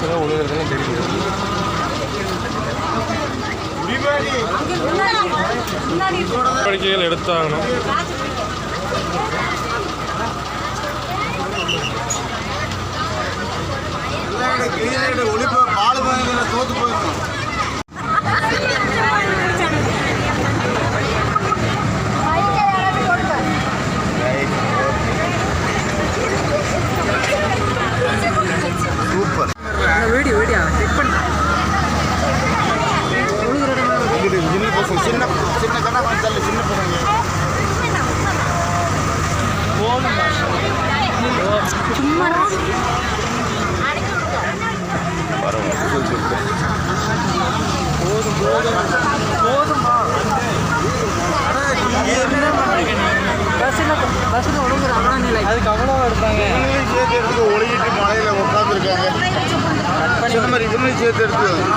பஸ்ஸில் ஒழுங்குறதுலாம் தெரியுது. நடவடிக்கைகள் எடுத்தாகணும். ஒளிப்பு சின்ன பசங்க சின்ன சின்ன கண்ணா கொஞ்சம் தள்ளு, சின்ன பசங்க. பஸ்ஸில் பஸ்ஸில் ஒழுங்குறாங்க இல்லை அதுக்கு அவ்வளோ எடுப்பாங்க இவங்களையும் சேர்த்து எடுத்து ஒளியிட்டு மலையில உட்காந்துருக்காங்க சொன்ன மாதிரி இவங்களையும் சேர்த்து எடுத்து